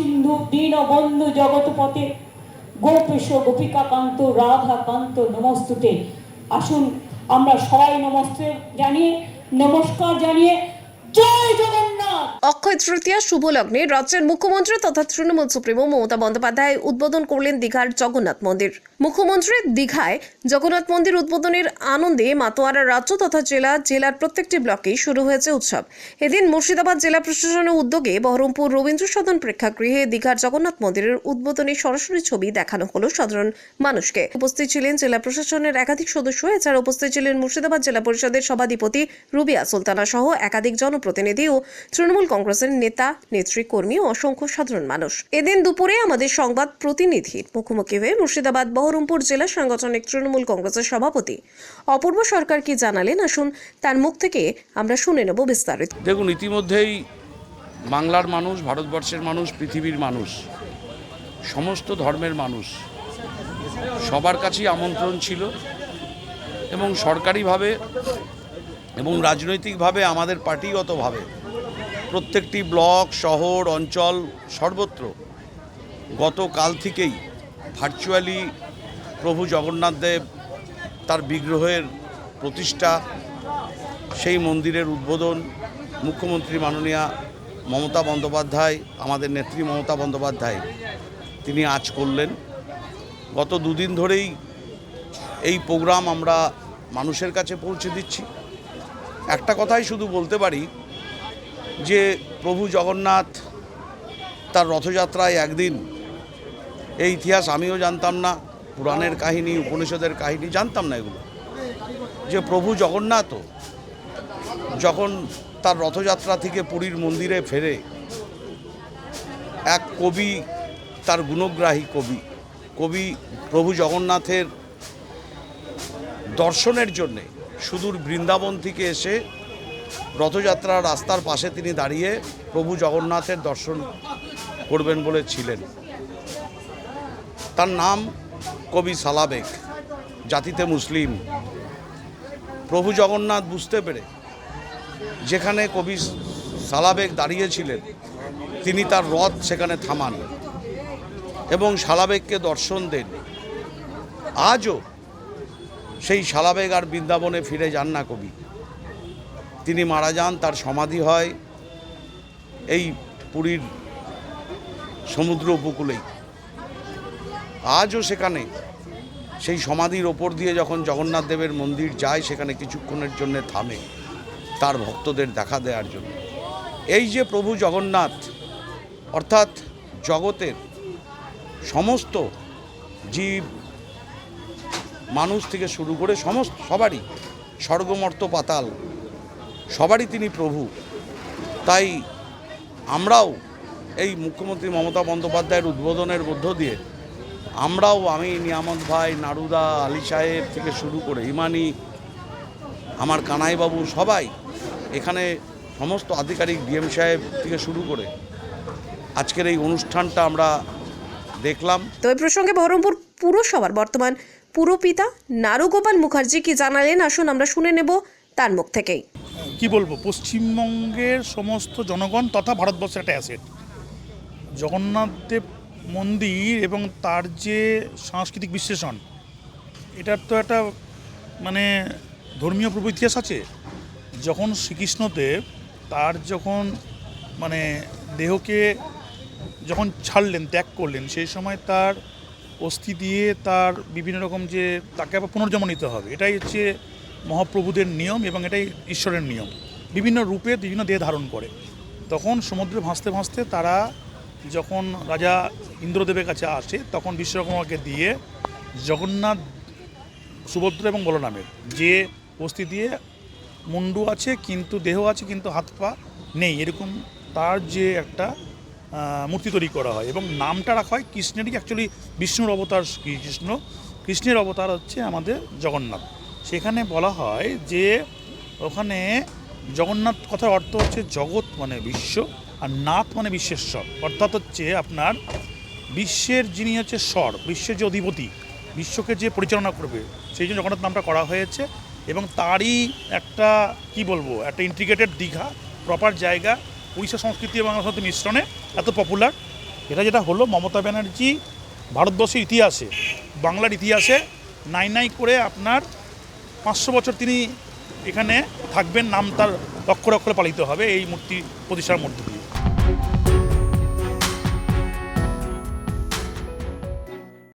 সিন্ধু দীন বন্ধু জগৎপথে। গোপেশ গোপিকাকান্ত, রাধাকান্ত নমস্তুতে। আসুন আমরা সবাই নমস্তে জানিয়ে, নমস্কার জানিয়ে অক্ষয় তৃতীয়া, শুভ লগ্নে রাজ্যের মুখ্যমন্ত্রী তথা তৃণমূল সুপ্রিমো মমতা বন্দ্যোপাধ্যায় উদ্বোধন করলেন দীঘার জগন্নাথ মন্দির। মুখ্যমন্ত্রী দীঘায় জগন্নাথ মন্দির উদ্বোধনের আনন্দে মাতোয়ারা রাজ্য তথা জেলা, জেলার প্রত্যেকটি ব্লকেই শুরু হয়েছে উৎসব। এদিন মুর্শিদাবাদ জেলা প্রশাসনের উদ্যোগে বহরমপুর রবীন্দ্র সদন প্রেক্ষাগৃহে দীঘার জগন্নাথ মন্দিরের উদ্বোধনী সরাসরি ছবি দেখানো হলো সাধারণ মানুষকে। উপস্থিত ছিলেন জেলা প্রশাসনের একাধিক সদস্য, এছাড়া উপস্থিত ছিলেন মুর্শিদাবাদ জেলা পরিষদের সভাধিপতি রুবিয়া সুলতানা সহ একাধিক জনপ্রতিনিধি ও তৃণমূল কংগ্রেসের নেতা, নেত্রী, কর্মী ও অসংখ্য সাধারণ মানুষ। এদিন দুপুরে আমাদের সংবাদ প্রতিনিধির মুখোমুখি হয়ে মুর্শিদাবাদ, বহরমপুর জেলা সাংগঠনিক তৃণমূল কংগ্রেসের সভাপতি অপূর্ব সরকার কি জানালেন? আসুন তার মুখ থেকে আমরা শুনে নেব বিস্তারিত। দেখুন, ইতিমধ্যেই বাংলার মানুষ, ভারতবর্ষের মানুষ, পৃথিবীর মানুষ, সমস্ত ধর্মের মানুষ সবার কাছেই আমন্ত্রণ ছিল এবং সরকারিভাবে এবং রাজনৈতিকভাবে, আমাদের পার্টিগতভাবে প্রত্যেকটি ব্লক, শহর, অঞ্চল সর্বত্র গতকাল থেকেই ভার্চুয়ালি প্রভু জগন্নাথ দেব তার বিগ্রহের প্রতিষ্ঠা, সেই মন্দিরের উদ্বোধন, মুখ্যমন্ত্রী মাননীয়া মমতা বন্দ্যোপাধ্যায়, আমাদের নেত্রী মমতা বন্দ্যোপাধ্যায় তিনি আজ করলেন। গত দুদিন ধরেই এই প্রোগ্রাম আমরা মানুষের কাছে পৌঁছে দিচ্ছি। একটা কথাই শুধু বলতে পারি যে প্রভু জগন্নাথ তার রথযাত্রায় একদিন, এই ইতিহাস আমিও জানতাম না, পুরাণের কাহিনী, উপনিষদের কাহিনী জানতাম না এগুলো। যে প্রভু জগন্নাথও যখন তার রথযাত্রা থেকে পুরীর মন্দিরে ফেরে, এক কবি, তার গুণগ্রাহী কবি কবি প্রভু জগন্নাথের দর্শনের জন্যে সুদূর বৃন্দাবন থেকে এসে রথযাত্রার রাস্তার পাশে তিনি দাঁড়িয়ে প্রভু জগন্নাথের দর্শন করবেন বলে ছিলেন। তার নাম কবি সালাবেক জাতিতে মুসলিম। প্রভু জগন্নাথ বুঝতে পেরে যেখানে কবি সালাবেগ দাঁড়িয়েছিলেন, তিনি তার রথ সেখানে থামান এবং শালাবেগকে দর্শন দেন। আজও সেই সালাবেগ আর বৃন্দাবনে ফিরে যান না কবি। তিনি মারা যান, তার সমাধি হয় এই পুরীর সমুদ্র উপকূলেই। আজও সেখানে সেই সমাধির ওপর দিয়ে যখন জগন্নাথ দেবের মন্দির যায়, সেখানে কিছুক্ষণের জন্য থামে তার ভক্তদের দেখা দেওয়ার জন্য। এই যে প্রভু জগন্নাথ, অর্থাৎ জগতের সমস্ত জীব, মানুষ থেকে শুরু করে সমস্ত, সবারই স্বর্গমর্ত পাতাল সবারই তিনি প্রভু। তাই আমরাও এই মুখ্যমন্ত্রী মমতা বন্দ্যোপাধ্যায়ের উদ্বোধনের মধ্য দিয়ে আমরাও আমি, নিয়ামত ভাই, নারুদা, আলী সাহেব থেকে শুরু করে ইমানি, আমার কানাইবাবু সবাই এখানে সমস্ত আধিকারিক ডিএম সাহেব থেকে শুরু করে আজকের এই অনুষ্ঠানটা আমরা দেখলাম। তো এই প্রসঙ্গে বহরমপুর পুরসভার বর্তমান পুরপিতা নারুগোপাল মুখার্জি কি জানালেন? আসুন আমরা শুনে নেব তার মুখ থেকেই। কি বলব, পশ্চিমবঙ্গের সমস্ত জনগণ তথা ভারতবর্ষের একটা অ্যাসেট জগন্নাথ দেব মন্দির এবং তার যে সাংস্কৃতিক বিশ্লেষণ, এটার তো একটা মানে ধর্মীয় পূর্ব ইতিহাস আছে। যখন শ্রীকৃষ্ণদেব তার যখন মানে দেহকে যখন ছাড়লেন, ত্যাগ করলেন, সেই সময় তার অস্থি দিয়ে তার বিভিন্ন রকম যে তাকে আবার পুনর্জন্ম নিতে হবে। এটাই হচ্ছে মহাপ্রভুদের নিয়ম এবং এটাই ঈশ্বরের নিয়ম। বিভিন্ন রূপে বিভিন্ন দেহ ধারণ করে। তখন সমুদ্রে ভাসতে ভাসতে তারা যখন রাজা ইন্দ্রদেবের কাছে আসে, তখন বিশ্বকর্মাকে দিয়ে জগন্নাথ সুভদ্রা এবং বলরামের যে অস্থি দিয়ে মুন্ডু আছে, কিন্তু দেহ আছে, কিন্তু হাত পা নেই, এরকম তার যে একটা মূর্তি তৈরি করা হয় এবং নামটা রাখা হয় কৃষ্ণেরই। অ্যাকচুয়ালি বিষ্ণুর অবতার কৃষ্ণ কৃষ্ণের অবতার হচ্ছে আমাদের জগন্নাথ। সেখানে বলা হয় যে ওখানে জগন্নাথ কথার অর্থ হচ্ছে জগৎ মানে বিশ্ব আর নাথ মানে বিশ্বেশ্বর। অর্থাৎ হচ্ছে আপনার বিশ্বের যিনি হচ্ছে স্বর, বিশ্বের যে অধিপতি, বিশ্বকে যে পরিচালনা করবে, সেই জন্য জগন্নাথ নামটা করা হয়েছে এবং তারই একটা, কি বলব, একটা ইন্টিগ্রেটেড দীঘা প্রপার জায়গা, উড়িষ্যা সংস্কৃতি এবং বাংলা মিশ্রণে এত পপুলার এটা যেটা হলো মমতা ব্যানার্জি ভারতবর্ষের ইতিহাসে, বাংলার ইতিহাসে, নাই নাই করে আপনার পাঁচশো বছর তিনি এখানে থাকবেন, নাম তার লক্ষ লক্ষ পালিত হবে এই মূর্তি প্রতিষ্ঠার মধ্য দিয়ে।